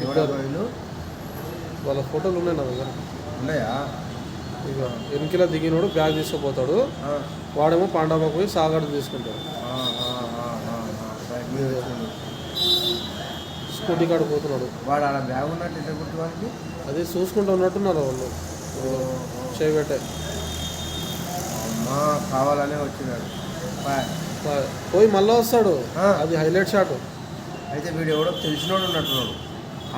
వీళ్ళు ఫోటోలు ఉన్నాయి నా దగ్గర. ఉన్నాయా? ఇక వెనుకల దిగినోడు బ్యాగ్ తీసుకుపోతాడు. వాడేమో పాండాబాకు పోయి సాగర్ తీసుకుంటాడు. స్కూటీ కాడ పోతున్నాడు. వాడు ఆడ బ్యాగ్ ఉన్నట్టు వానికి అదే చూసుకుంటూ ఉన్నట్టున్నారు వాళ్ళు. చేయబెట్టే. కావాలనే వచ్చినాడు. పోయి మళ్ళీ వస్తాడు. అది హైలైట్ షాట్. అయితే వీడు ఎవడో తెలిసినోడు ఉన్నట్టున్నాడు.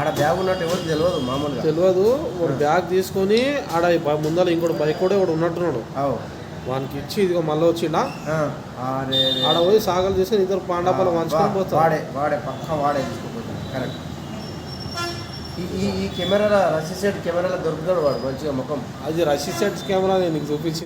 ఆడ బ్యాగ్ ఉన్నట్టు ఎవరు తెలియదు మామూలుగా. తెలియదు వాడు బ్యాగ్ తీసుకొని ఆడ ముందర ఇంకోటి బైక్ కూడా వాడు ఉన్నట్టున్నాడు. వానికి ఇచ్చి ఇదిగో మళ్ళీ వచ్చిండా. ఆడ పోయి సాగలు తీసుకొని ఇద్దరు పాండాపాలు వంచుకొని పోతాడు వాడే వాడే పక్క వాడే తీసుకుపోతాడు కరెక్ట్. ఈ ఈ కెమెరాల రసి సెట్ కెమెరాలో దొరుకుతాడు వాడు మంచిగా ముఖం. అది రషీ సెట్స్ కెమెరా నేను చూపించి